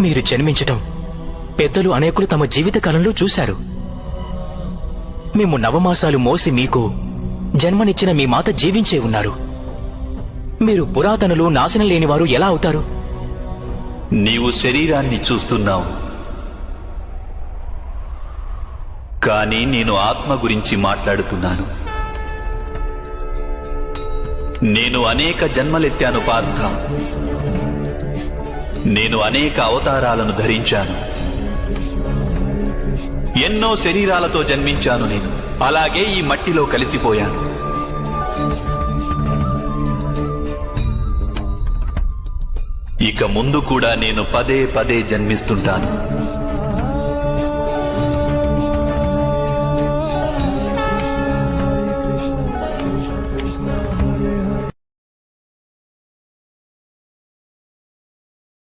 మీరు జన్మించటం. పెద్దలు అనేకులు తమ జీవితకాలంలో చూశారు. మేము నవమాసాలు మోసి మీకు జన్మనిచ్చిన మీ మాత జీవించే ఉన్నారు. మీరు పురాతనులు నాశనం లేనివారు ఎలా అవుతారు? నీవు శరీరాన్ని చూస్తున్నావు. కానీ నేను ఆత్మ గురించి మాట్లాడుతున్నాను. నేను అనేక జన్మలెత్తాను పార్థ. నేను అనేక అవతారాలను ధరించాను. ఎన్నో శరీరాలతో జన్మించాను నేను. అలాగే ఈ మట్టిలో కలిసిపోయాను. ఇక ముందు కూడా నేను పదే పదే జన్మిస్తుంటాను.